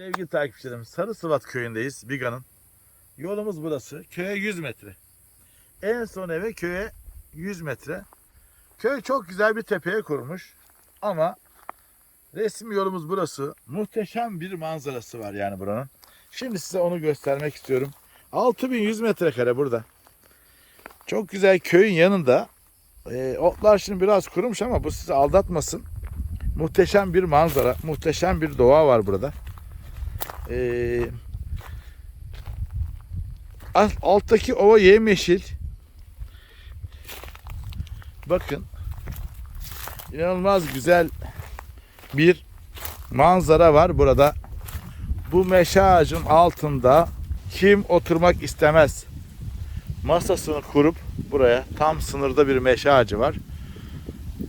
Sevgili takipçilerim Sarı Sıvat köyündeyiz Biga'nın. Yolumuz burası. Köye 100 metre. En son eve köye 100 metre. Köy çok güzel bir tepeye kurmuş. Ama resmi yolumuz burası. Muhteşem bir manzarası var yani buranın. Şimdi size onu göstermek istiyorum. 6100 metrekare burada. Çok güzel köyün yanında. Ee, otlar şimdi biraz kurumuş ama bu sizi aldatmasın. Muhteşem bir manzara, muhteşem bir doğa var burada. Ee, alt- alttaki ova yemyeşil. Bakın. İnanılmaz güzel bir manzara var burada. Bu meşe ağacın altında kim oturmak istemez? Masasını kurup buraya tam sınırda bir meşe ağacı var.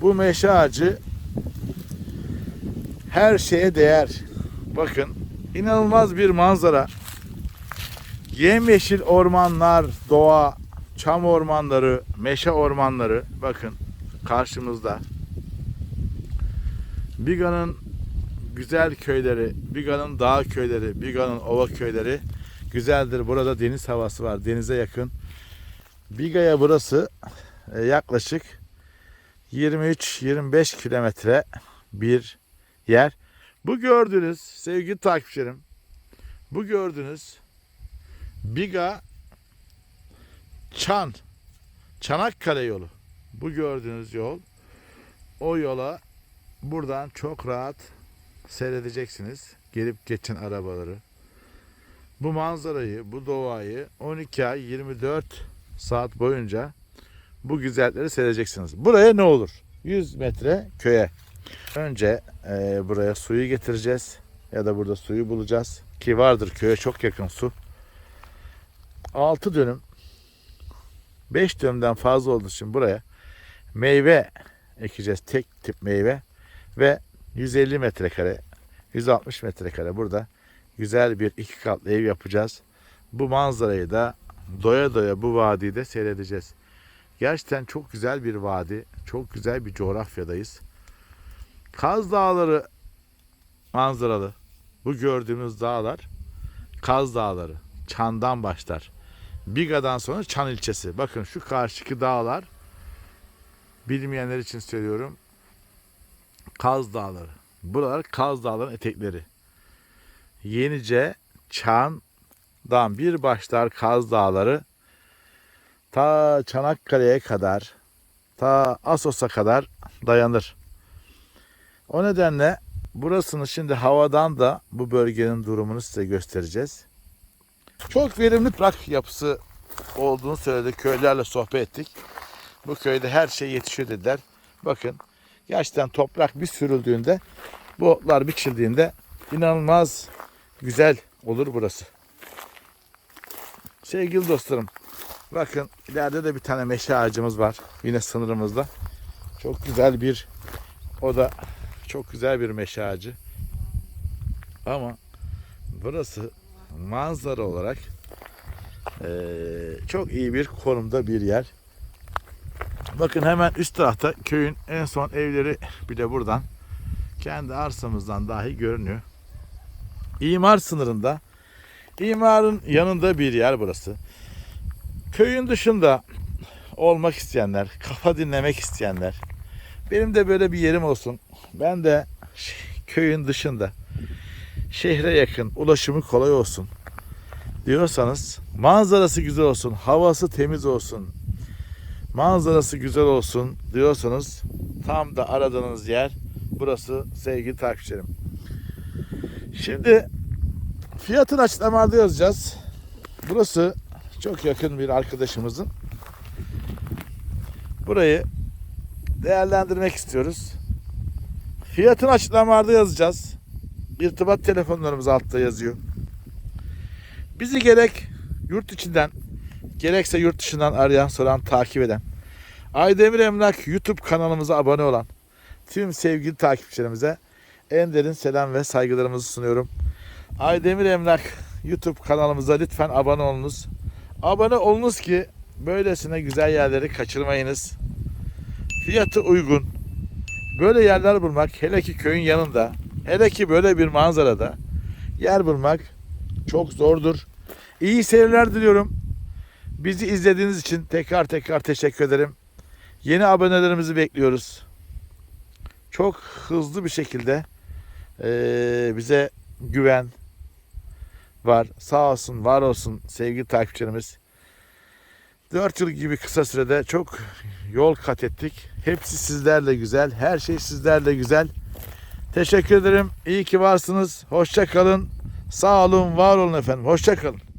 Bu meşe ağacı her şeye değer. Bakın inanılmaz bir manzara. Yemyeşil ormanlar, doğa, çam ormanları, meşe ormanları bakın karşımızda. Biga'nın güzel köyleri, Biga'nın dağ köyleri, Biga'nın ova köyleri güzeldir. Burada deniz havası var, denize yakın. Biga'ya burası e, yaklaşık 23-25 kilometre bir yer. Bu gördüğünüz sevgili takipçilerim, bu gördüğünüz Biga Çan Çanakkale yolu. Bu gördüğünüz yol o yola buradan çok rahat seyredeceksiniz. Gelip geçen arabaları. Bu manzarayı, bu doğayı 12 ay 24 saat boyunca bu güzellikleri seyredeceksiniz. Buraya ne olur? 100 metre köye. Önce e, buraya suyu getireceğiz ya da burada suyu bulacağız ki vardır köye çok yakın su. 6 dönüm 5 dönümden fazla olduğu için buraya meyve ekeceğiz. Tek tip meyve ve 150 metrekare 160 metrekare burada güzel bir iki katlı ev yapacağız. Bu manzarayı da doya doya bu vadiyi de seyredeceğiz. Gerçekten çok güzel bir vadi, çok güzel bir coğrafyadayız. Kaz Dağları manzaralı. Bu gördüğümüz dağlar Kaz Dağları. Çan'dan başlar. Biga'dan sonra Çan ilçesi. Bakın şu karşıki dağlar bilmeyenler için söylüyorum. Kaz Dağları. Buralar Kaz Dağları'nın etekleri. Yenice, Çan'dan bir başlar Kaz Dağları ta Çanakkale'ye kadar ta Asos'a kadar dayanır. O nedenle burasını şimdi havadan da bu bölgenin durumunu size göstereceğiz. Çok verimli toprak yapısı olduğunu söyledi. Köylerle sohbet ettik. Bu köyde her şey yetişiyor dediler. Bakın gerçekten toprak bir sürüldüğünde bu otlar biçildiğinde inanılmaz güzel olur burası. Sevgili dostlarım bakın ileride de bir tane meşe ağacımız var. Yine sınırımızda. Çok güzel bir o da çok güzel bir meşe. Ama burası manzara olarak eee, çok iyi bir konumda bir yer. Bakın hemen üst tarafta köyün en son evleri bile buradan kendi arsamızdan dahi görünüyor. İmar sınırında imarın yanında bir yer burası. Köyün dışında olmak isteyenler, kafa dinlemek isteyenler, benim de böyle bir yerim olsun. Ben de köyün dışında şehre yakın, ulaşımı kolay olsun diyorsanız, manzarası güzel olsun, havası temiz olsun, manzarası güzel olsun diyorsanız tam da aradığınız yer burası sevgili takipçilerim. Şimdi fiyatını açıklamada yazacağız. Burası çok yakın bir arkadaşımızın. Burayı değerlendirmek istiyoruz. Fiyatını açıklamalarda yazacağız. İrtibat telefonlarımız altta yazıyor. Bizi gerek yurt içinden gerekse yurt dışından arayan, soran, takip eden, Aydemir Emlak YouTube kanalımıza abone olan tüm sevgili takipçilerimize en derin selam ve saygılarımızı sunuyorum. Aydemir Emlak YouTube kanalımıza lütfen abone olunuz. Abone olunuz ki böylesine güzel yerleri kaçırmayınız. Fiyatı uygun. Böyle yerler bulmak hele ki köyün yanında, hele ki böyle bir manzarada yer bulmak çok zordur. İyi seyirler diliyorum. Bizi izlediğiniz için tekrar tekrar teşekkür ederim. Yeni abonelerimizi bekliyoruz. Çok hızlı bir şekilde eee, bize güven var. Sağ olsun, var olsun sevgili takipçilerimiz. 4 yıl gibi kısa sürede çok yol kat ettik. Hepsi sizlerle güzel. Her şey sizlerle güzel. Teşekkür ederim. İyi ki varsınız. Hoşça kalın. Sağ olun, var olun efendim. Hoşça kalın.